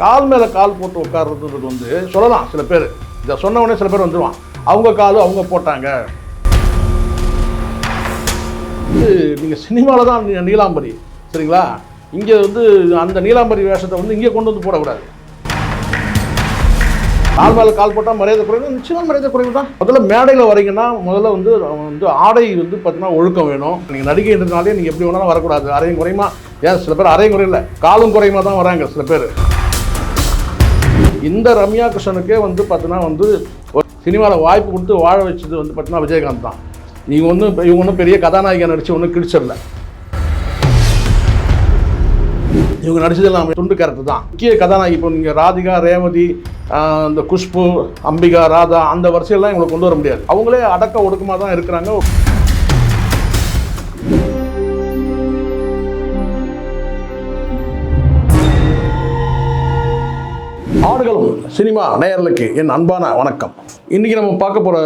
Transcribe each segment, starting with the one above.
கால் மேலே கால் போட்டு உட்கார்றதுன்றது வந்து சொல்லலாம் சில பேர். இதை சொன்ன உடனே சில பேர் வந்துடுவான் அவங்க காலும் அவங்க போட்டாங்க. வந்து நீங்கள் சினிமாவில் தான் நீலாம்பரி சரிங்களா? இங்கே வந்து அந்த நீலாம்பரி வேஷத்தை வந்து இங்கே கொண்டு வந்து போடக்கூடாது. கால் மேலே கால் போட்டால் மரியாதை குறைவு நிச்சயமாக மரியாதை குறைவு தான். முதல்ல மேடையில் வரீங்கன்னா முதல்ல வந்து வந்து ஆடை வந்து பார்த்தீங்கன்னா ஒழுக்கம் வேணும். நீங்கள் நடிகைன்றதுனாலே நீங்கள் எப்படி வேணாலும் வரக்கூடாது. அரையும் குறையுமா? ஏன் சில பேர் அரையும் குறையில. காலும் குறையுமா தான் வராங்க சில பேர். இந்த ரம்யா கிருஷ்ணனுக்கே வந்து பார்த்தீங்கன்னா வந்து சினிமாவில் வாய்ப்பு கொடுத்து வாழ வச்சது வந்து பார்த்தீங்கன்னா விஜயகாந்த் தான். இவங்க ஒன்றும் இவங்க ஒன்றும் பெரிய கதாநாயகன் நடித்து ஒன்றும் கிழிச்சிடல. இவங்க நடிச்சதெல்லாம் துண்டு கேரக்டர் தான். முக்கிய கதாநாயகி இப்போ நீங்கள் ராதிகா ரேவதி இந்த குஷ்பு அம்பிகா ராதா அந்த வரிசையெல்லாம் இவங்களை கொண்டு வர முடியாது. அவங்களே அடக்க ஒடுக்கமாக தான் இருக்கிறாங்க. ஆடுகளும் சினிமா நேயர்களுக்கு என் அன்பான வணக்கம். இன்றைக்கி நம்ம பார்க்க போகிற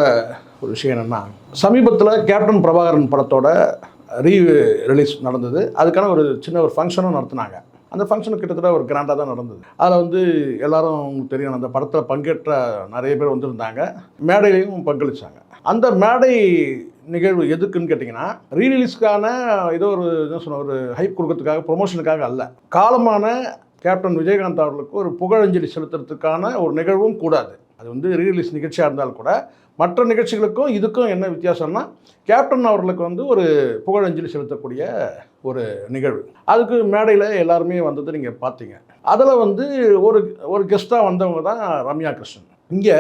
ஒரு விஷயம் என்னென்னா சமீபத்தில் கேப்டன் பிரபாகரன் படத்தோட ரீ ரிலீஸ் நடந்தது. அதுக்கான ஒரு சின்ன ஒரு ஃபங்க்ஷனும் நடத்தினாங்க. அந்த ஃபங்க்ஷன் கிட்டத்தட்ட ஒரு கிராண்டாக தான் நடந்தது. அதில் வந்து எல்லாரும் உங்களுக்கு தெரியும் அந்த படத்தில் பங்கேற்ற நிறைய பேர் வந்திருந்தாங்க. மேடையிலையும் பங்களிச்சாங்க. அந்த மேடை நிகழ்வு எதுக்குன்னு கேட்டிங்கன்னா ரீரிலீஸ்க்கான ஏதோ ஒரு என்ன சொன்ன ஒரு ஹைப் கொடுக்கறதுக்காக ப்ரொமோஷனுக்காக அல்ல. காலமான கேப்டன் விஜயகாந்த் அவர்களுக்கு ஒரு புகழஞ்சலி செலுத்துறதுக்கான ஒரு நிகழ்வும் கூடாது. அது வந்து ரீரிலீஸ் நிகழ்ச்சியாக இருந்தாலும் கூட மற்ற நிகழ்ச்சிகளுக்கும் இதுக்கும் என்ன வித்தியாசம்னா கேப்டன் அவர்களுக்கு வந்து ஒரு புகழஞ்சலி செலுத்தக்கூடிய ஒரு நிகழ்வு. அதுக்கு மேடையில் எல்லாருமே வந்தது நீங்கள் பார்த்தீங்க. அதில் வந்து ஒரு ஒரு கெஸ்ட்டாக வந்தவங்க தான் ரம்யா கிருஷ்ணன். இங்கே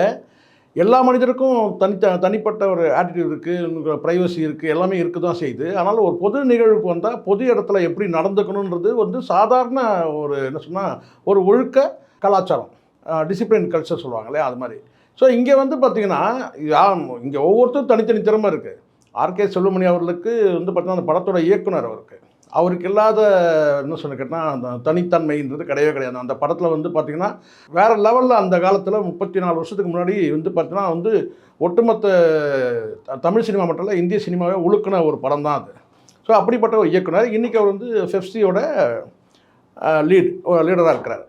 எல்லா மனிதருக்கும் தனித்த தனிப்பட்ட ஒரு ஆட்டிடியூட் இருக்குது ப்ரைவசி இருக்குது எல்லாமே இருக்க தான் செய்யுது. ஆனால் ஒரு பொது நிகழ்வுக்கு வந்தால் பொது இடத்துல எப்படி நடந்துக்கணுன்றது வந்து சாதாரண ஒரு என்ன சொன்னால் ஒரு ஒழுக்க கலாச்சாரம். டிசிப்ளின் கல்ச்சர் சொல்லுவாங்களே அது மாதிரி. ஸோ இங்கே வந்து பார்த்தீங்கன்னா இங்கே ஒவ்வொருத்தரும் தனித்தனி திறமை இருக்குது ஆர்கே செல்வமணி அவர்களுக்கு வந்து பார்த்திங்கன்னா அந்த படத்தோட இயக்குனர் அவருக்கு. அவருக்கு இல்லாத என்ன சொல்ல கேட்டால் அந்த தனித்தன்மைன்றது கிடையவே கிடையாது. அந்த படத்தில் வந்து பார்த்திங்கன்னா வேறு லெவலில் அந்த காலத்தில் முப்பத்தி நாலு வருஷத்துக்கு முன்னாடி வந்து பார்த்தீங்கன்னா வந்து ஒட்டுமொத்த த- தமிழ் சினிமா மட்டும் இல்லை இந்திய சினிமாவே உழுக்கின ஒரு படம் தான் அது. ஸோ அப்படிப்பட்ட ஒரு இயக்குனர். இன்றைக்கி அவர் வந்து ஃபெஃப்சியோட லீட் லீடராக இருக்கிறார்.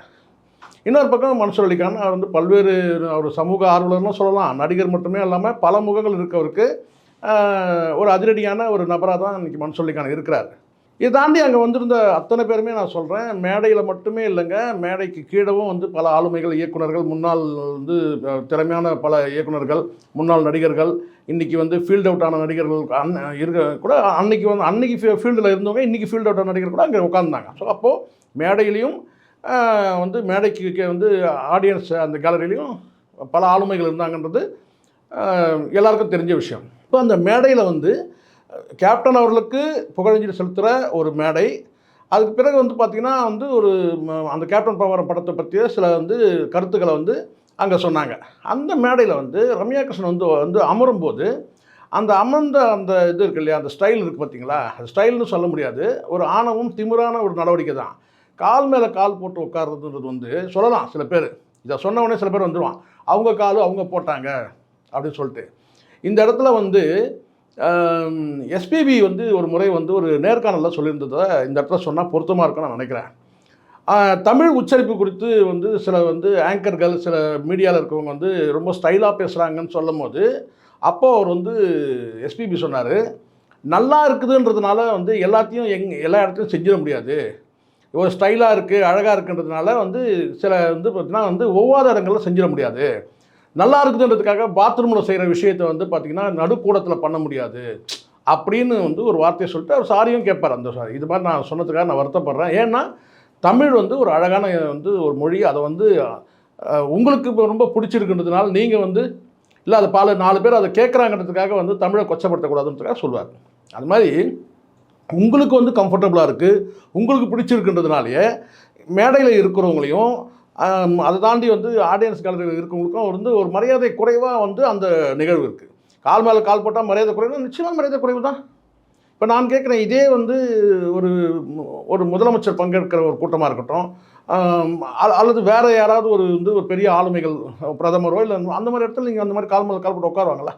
இன்னொரு பக்கம் மன்சூர் அலிகான் அவர் வந்து பல்வேறு ஒரு சமூக ஆர்வலர்னு சொல்லலாம். நடிகர் மட்டுமே இல்லாமல் பல முகங்கள் இருக்கவருக்கு ஒரு அதிரடியான ஒரு நபராக தான் இன்றைக்கி மன்சூர் அலிகான் இருக்கிறார். இதை தாண்டி அங்கே வந்திருந்த அத்தனை பேருமே நான் சொல்கிறேன் மேடையில் மட்டுமே இல்லைங்க. மேடைக்கு கீழவும் வந்து பல ஆளுமைகள் இயக்குனர்கள் முன்னாள் வந்து திறமையான பல இயக்குனர்கள் முன்னாள் நடிகர்கள் இன்றைக்கி வந்து ஃபீல்ட் அவுட் ஆன நடிகர்கள் அன் இருக்க கூட அன்னைக்கு வந்து அன்னைக்கு ஃபீல்டில் இருந்தவங்க இன்றைக்கி ஃபீல்ட் அவுட் ஆன நடிகர் கூட அங்கே உட்காந்துருந்தாங்க ஸோ அப்போது மேடையிலையும் வந்து மேடைக்கு வந்து ஆடியன்ஸ் அந்த கேலரிலையும் பல ஆளுமைகள் இருந்தாங்கன்றது எல்லாருக்கும் தெரிஞ்ச விஷயம். இப்போ அந்த மேடையில் வந்து கேப்டன் அவர்களுக்கு புகழஞ்சலி செலுத்துகிற ஒரு மேடை. அதுக்கு பிறகு வந்து பார்த்திங்கன்னா வந்து ஒரு அந்த கேப்டன் பவர் படத்தை பற்றிய சில வந்து கருத்துக்களை வந்து அங்கே சொன்னாங்க. அந்த மேடையில் வந்து ரம்யா கிருஷ்ணன் வந்து வந்து அமரும்போது அந்த அமர்ந்த அந்த இது இருக்கு இல்லையா அந்த ஸ்டைல் இருக்குது பார்த்தீங்களா அது ஸ்டைல்னு சொல்ல முடியாது. ஒரு ஆணவம் திமிரான ஒரு நடவடிக்கை தான். கால் மேலே கால் போட்டு உட்கார்றதுன்றது வந்து சொல்லலாம் சில பேர். இதை சொன்ன உடனே சில பேர் வந்துடுவான் அவங்க காலும் அவங்க போட்டாங்க அப்படின்னு சொல்லிட்டு. இந்த இடத்துல வந்து எஸ்பிபி வந்து ஒரு முறை வந்து ஒரு நேர்காணலில் சொல்லியிருந்ததை இந்த இடத்துல சொன்னால் பொருத்தமாக இருக்கும்னு நான் நினைக்கிறேன். தமிழ் உச்சரிப்பு குறித்து வந்து சில வந்து ஆங்கர்கள் சில மீடியாவில் இருக்கவங்க வந்து ரொம்ப ஸ்டைலாக பேசுகிறாங்கன்னு சொல்லும் போது அப்போ அவர் வந்து எஸ்பிபி சொன்னார் நல்லா இருக்குதுன்றதுனால வந்து எல்லாத்தையும் எங் எல்லா இடத்துலையும் செஞ்சிட முடியாது. ஒரு ஸ்டைலாக இருக்குது அழகாக இருக்குன்றதுனால வந்து சில வந்து பார்த்தீங்கன்னா வந்து ஒவ்வாத இடங்களில் செஞ்சிட முடியாது. நல்லா இருக்குதுன்றதுக்காக பாத்ரூமில் செய்கிற விஷயத்தை வந்து பார்த்திங்கன்னா நடுக்கூடத்தில் பண்ண முடியாது. அப்படின்னு வந்து ஒரு வார்த்தையை சொல்லிட்டு அவர் சாரியும் கேட்பார். அந்த சாரி இது மாதிரி நான் சொன்னதுக்காக நான் வருத்தப்படுறேன். ஏன்னா தமிழ் வந்து ஒரு அழகான வந்து ஒரு மொழி. அதை வந்து உங்களுக்கு ரொம்ப பிடிச்சிருக்குன்றதுனால நீங்கள் வந்து இல்லை அதை பல நாலு பேர் அதை கேட்குறாங்கன்றதுக்காக வந்து தமிழை கொச்சப்படுத்தக்கூடாதுன்றதுக்காக சொல்லுவார் அது மாதிரி உங்களுக்கு வந்து கம்ஃபர்டபுளாக இருக்குது உங்களுக்கு பிடிச்சிருக்குன்றதுனாலேயே மேடையில் இருக்கிறவங்களையும் அதை தாண்டி வந்து ஆடியன்ஸ் கலந்து இருக்கவங்களுக்கும் வந்து ஒரு மரியாதை குறைவாக வந்து அந்த நிகழ்வு இருக்குது கால் மேலே கால் போட்டால் மரியாதை குறைவு நிச்சயமாக மரியாதை குறைவு தான். இப்போ நான் கேட்குறேன் இதே வந்து ஒரு ஒரு முதலமைச்சர் பங்கேற்கிற ஒரு கூட்டமாக இருக்கட்டும் அல்லது வேறு யாராவது ஒரு வந்து ஒரு பெரிய ஆளுமைகள் பிரதமரோ இல்லை அந்த மாதிரி இடத்துல நீங்கள் அந்த மாதிரி கால் மேலே கால் போட்டு உட்காருவாங்களா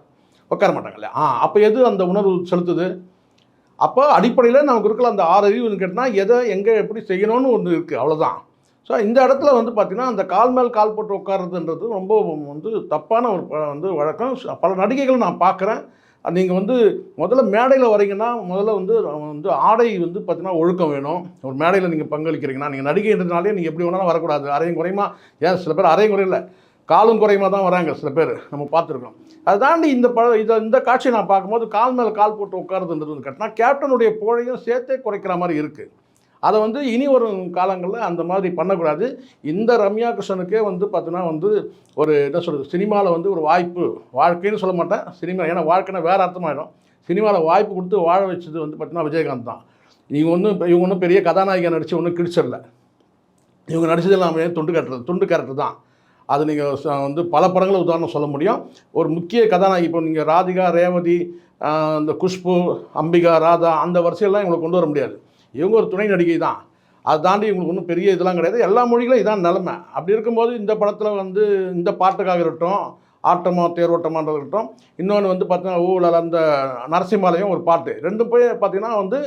உட்கார மாட்டாங்கல்ல ஆ அப்போ எது அந்த உணர்வு செலுத்துது? அப்போ அடிப்படையில் நமக்கு இருக்கிற அந்த ஆறு அறிவுன்னு கேட்டால் எதை எங்கே எப்படி செய்யணும்னு ஒன்று இருக்குது அவ்வளோதான் ஸோ இந்த இடத்துல வந்து பார்த்திங்கன்னா அந்த கால் மேல் கால் போட்டு உட்கார்றதுன்றது ரொம்ப வந்து தப்பான ஒரு வந்து வழக்கம். பல நடிகைகள் நான் பார்க்குறேன் நீங்கள் வந்து முதல்ல மேடையில் வரீங்கன்னா முதல்ல வந்து வந்து ஆடை வந்து பார்த்தீங்கன்னா ஒழுக்கம் வேணும். ஒரு மேடையில் நீங்கள் பங்களிக்கிறீங்கன்னா நீங்கள் நடிகைன்றதுனாலே நீங்கள் எப்படி வேணாலும் வரக்கூடாது. அரையும் குறையுமா? ஏன் சில பேர் அரையும் குறையில. காலும் குறையுமா தான் வராங்க சில பேர். நம்ம பார்த்துருக்கோம் அதை தாண்டி இந்த ப இதை இந்த காட்சியை நான் பார்க்கும்போது கால் மேலே கால் போட்டு உட்காருதுன்றது வந்து கட்டினா கேப்டனுடைய புழையும் சேர்த்தே குறைக்கிற மாதிரி இருக்குது அதை வந்து இனி வரும் காலங்களில் அந்த மாதிரி பண்ணக்கூடாது. இந்த ரம்யா கிருஷ்ணனுக்கே வந்து பார்த்தீங்கன்னா வந்து ஒரு என்ன சொல்கிறது சினிமாவில் வந்து ஒரு வாய்ப்பு. வாழ்க்கைன்னு சொல்ல மாட்டேன். சினிமா ஏன்னா வாழ்க்கைனா வேறு அர்த்தமாயிடும். சினிமாவில் வாய்ப்பு கொடுத்து வாழ வச்சது வந்து பார்த்தீங்கன்னா விஜயகாந்த் தான். இவங்க ஒன்றும் இவங்க ஒன்றும் பெரிய கதாநாயகன் நடித்து ஒன்றும் கிழிச்சிடல. இவங்க நடிச்சது எல்லாமே துண்டு கட்டுறது துண்டு கேரக்டர் தான். அது நீங்கள் வந்து பல படங்களை உதாரணம் சொல்ல முடியும். ஒரு முக்கிய கதாநாயகி இப்போ நீங்கள் ராதிகா ரேவதி அந்த இந்த குஷ்பு அம்பிகா ராதா அந்த வரிசையெல்லாம் இவங்களை கொண்டு வர முடியாது. இவங்க ஒரு துணை நடிகை தான். அதை தாண்டி இவங்களுக்கு ஒன்றும் பெரிய இதெல்லாம் கிடையாது. எல்லா மொழிகளும் இதான் நிலமை. அப்படி இருக்கும்போது இந்த படத்தில் வந்து இந்த பாட்டுக்காக இருக்கட்டும் ஆட்டமோ தேரோட்டமான்றது இருக்கட்டும் இன்னொன்று வந்து பார்த்தீங்கன்னா ஊழல் அந்த நரசிம்மாலயம் ஒரு பாட்டு. ரெண்டு போய் பார்த்திங்கன்னா வந்து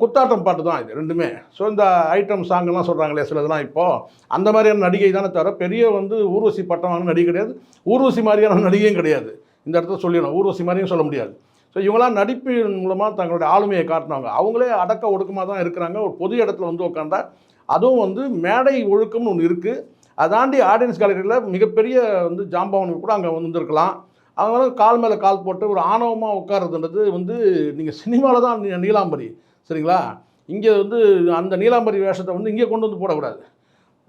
குத்தாட்டம் பாட்டு தான் இது ரெண்டுமே. ஸோ இந்த ஐட்டம் சாங்கெல்லாம் சொல்கிறாங்களே சிலதெல்லாம் இப்போது அந்த மாதிரியான நடிகை தானே தவிர பெரிய வந்து ஊர்வசி பட்டம் வாங்கின நடிகை கிடையாது. ஊர்வசி மாதிரியான நடிகையும் கிடையாது. இந்த இடத்துல சொல்லிடணும். ஊர்வசி மாதிரியும் சொல்ல முடியாது. ஸோ இவங்களாம் நடிப்பின் மூலமாக தங்களுடைய ஆளுமையை காட்டினாங்க. அவங்களே அடக்க ஒடுக்கமாக தான் இருக்கிறாங்க. ஒரு பொது இடத்துல வந்து உட்காந்தா அதுவும் வந்து மேடை ஒழுக்கம்னு ஒன்று இருக்குது அதாண்டி ஆடியன்ஸ் கேலரியில் மிகப்பெரிய வந்து ஜாம்பவனுக்கு கூட அங்கே வந்திருக்கலாம். அவங்க கால் மேலே கால் போட்டு ஒரு ஆணவமாக உட்காருறதுன்றது வந்து நீங்கள் சினிமாவில் தான் நீலாம்பரி. சரிங்களா? இங்கே வந்து அந்த நீலாம்பரி வேஷத்தை வந்து இங்கே கொண்டு வந்து போடக்கூடாது.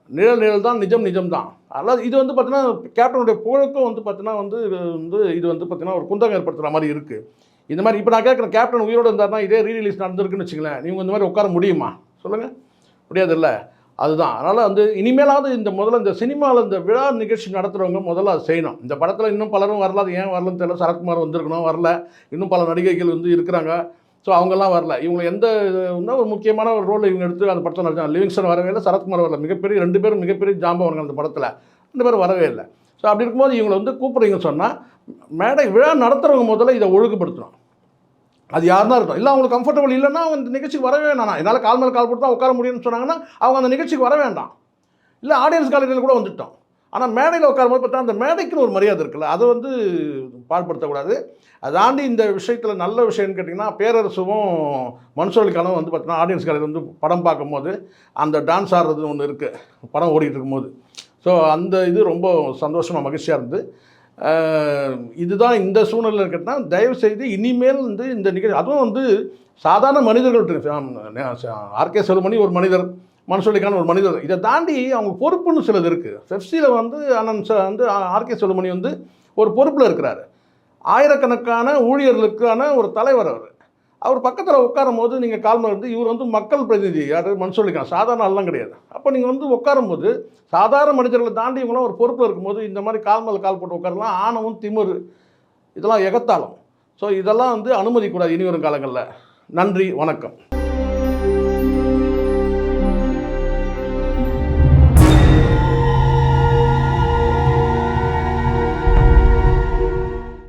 நிழல் நிழல் தான் நிஜம் நிஜம் தான். அதனால் இது வந்து பார்த்தீங்கன்னா கேப்டனுடைய புகழுக்கும் வந்து பார்த்தீங்கன்னா வந்து இது வந்து இது வந்து பார்த்தீங்கன்னா ஒரு குந்தகம் ஏற்படுத்துகிற மாதிரி இருக்குது இந்த மாதிரி இப்போ நான் கேட்குறேன் கேப்டன் உயிரோடு இருந்தார்னா இதே ரீ ரிலீஸ் நடந்திருக்குன்னு வச்சுங்களேன் நீங்கள் இந்த மாதிரி உட்கார முடியுமா? சொல்லுங்கள் முடியாதுல்ல? அதுதான். அதனால் வந்து இனிமேலாவது இந்த முதல்ல இந்த சினிமாவில் இந்த விழா நிகழ்ச்சி நடத்துகிறவங்க முதல்ல அதை செய்யணும். இந்த படத்தில் இன்னும் பலரும் வரல அது ஏன் வரலன்னு தெரியல. சரத்குமார் வந்திருக்கணும். வரல. இன்னும் பல நடிகைகள் வந்து இருக்கிறாங்க. ஸோ அவங்கெல்லாம் வரல. இவங்க எந்த இது ஒரு முக்கியமான ஒரு ரோல் இவங்க எடுத்து அந்த படத்தில் நடிச்சாங்க? லிவிங்ஸ்டன் வரவே இல்லை சரத்குமார் வரல. மிகப்பெரிய ரெண்டு பேரும் மிகப்பெரிய ஜாம்பவன்கள் அந்த படத்தில். ரெண்டு பேரும் வரவே இல்லை. ஸோ அப்படி இருக்கும்போது இவங்களை வந்து கூப்பிட்றீங்கன்னு சொன்னால் மேடை விழா நடத்துகிறவங்க முதல்ல இதை ஒழுங்குபடுத்தணும். அது யார் தான் இருக்கும் இல்லை அவங்களுக்கு கம்ஃபர்டபுள் இல்லைன்னா அவங்க இந்த நிகழ்ச்சிக்கு வரவே வேணாம். என்னால் கால் மேல் கால் போட்டு தான் உட்கார முடியும்னு சொன்னாங்கன்னா அவங்க அந்த நிகழ்ச்சிக்கு வர வேண்டாம். இல்லை ஆடியன்ஸ் காலேஜில் கூட வந்துட்டோம். ஆனால் மேடையில் உட்காரும்போது பார்த்தா அந்த மேடைக்குன்னு ஒரு மரியாதை இருக்குல்ல அதை வந்து பாடுபடுத்தக்கூடாது. அதாண்டி இந்த விஷயத்தில் நல்ல விஷயம்னு கேட்டிங்கன்னா பேரரசும் மன்சோலிக்காலும் வந்து பார்த்தீங்கன்னா ஆடியன்ஸ் காலேஜ் வந்து படம் பார்க்கும்போது அந்த டான்ஸ் ஆடுறது ஒன்று இருக்குது படம் ஓடிட்டு இருக்கும்போது. ஸோ அந்த இது ரொம்ப சந்தோஷமாக மகிழ்ச்சியாக இருந்து இதுதான் இந்த சூழ்நிலை இருக்கட்டுனா தயவுசெய்து இனிமேல் வந்து இந்த நிகழ்ச்சி அதுவும் வந்து சாதாரண மனிதர்கள் ஆர்கே செல்வமணி ஒரு மனிதர் மனசொலிக்கான ஒரு மனிதர். இதை தாண்டி அவங்க பொறுப்புன்னு சிலது இருக்குது ஃபெஃப்சியில் வந்து அண்ணன் வந்து ஆர்கே செல்வமணி வந்து ஒரு பொறுப்பில் இருக்கிறாரு. ஆயிரக்கணக்கான ஊழியர்களுக்கான ஒரு தலைவர் அவர். அவர் பக்கத்தில் உட்காரும் போது நீங்கள் கால்மல் வந்து இவர் வந்து மக்கள் பிரதிநிதி யார் மனசொல்லிக்கான் சாதாரண ஆள்லாம் கிடையாது. அப்போ நீங்கள் வந்து உட்காரும்போது சாதாரண மனிதர்களை தாண்டி இவங்களாம் ஒரு பொறுப்பில் இருக்கும்போது இந்த மாதிரி கால் கால் போட்டு உட்காரலாம் ஆணவம் திமுரு இதெல்லாம் எகத்தாளம். ஸோ இதெல்லாம் வந்து அனுமதிக்கூடாது இனி வரும் காலங்களில். நன்றி வணக்கம்.